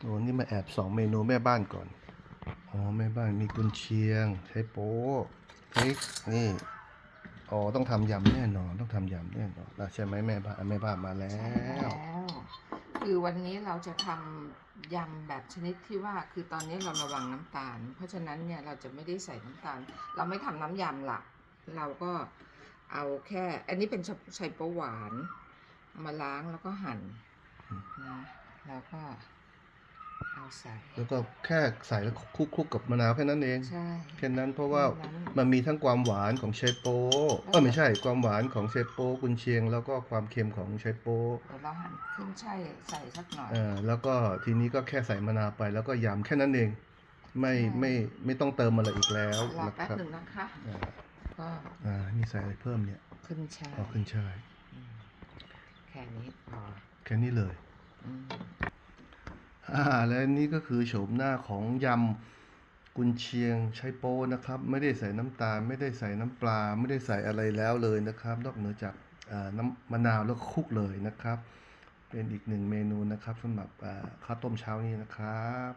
โอ้นี่มาแอบสองเมนูแม่บ้านก่อน อ๋อ แม่บ้านมีกุนเชียง ใช้โป๊ะพริกนี่ อ๋อ ต้องทำยำแน่นอน ต้องทำยำแน่นอนนะใช่ไหมแม่บ้านแม่บ้านมาแล้ว คือวันนี้เราจะทำยำแบบชนิดที่ว่า คือตอนนี้เราระวังน้ำตาล เพราะฉะนั้นเนี่ยเราจะไม่ได้ใส่น้ำตาล เราไม่ทำน้ำยำละเราก็เอาแค่ อันนี้เป็นไชโป๊หวาน มาล้างแล้วก็หั่นนะแล้วก็ ใส่แล้วก็แค่ใส่แล้วคลุกๆกับมะนาวแค่นั้นเองใช่ แค่นั้นเพราะว่าแค่นั้นมันมีทั้งความหวานของเชฟโป้เออไม่ใช่ความหวานของเชฟโป้กุนเชียง แล้วก็ความเค็มของเชฟโป้เดี๋ยวเราหั่นขึ้นใช่ายใส่สักหน่อยเออแล้วก็ทีนี้ก็แค่ใส่มะนาวไปแล้วก็ยำแค่นั้นเอง ไม่ใช่ไม่ไม่ต้องเติมอะไรอีกแล้วรอนะแป๊บครับหนึ่งนะคะอ่าก็อ่านี่ใส่อะไรเพิ่มเนี่ยขึ้นใช่ายเอาขึ้นช่ายอืมแค่นี้พอแค่นี้เลยอืม อ่าและนี่ก็คือโฉมหน้าของยำกุนเชียงใช้โป้นะครับ ไม่ได้ใส่น้ำตาล ไม่ได้ใส่น้ำปลา ไม่ได้ใส่อะไรแล้วเลยนะครับ นอกเหนือจากน้ำมะนาวแล้วคุกเลยนะครับ เป็นอีกหนึ่งเมนูนะครับสำหรับข้าวต้มเช้านี้นะครับ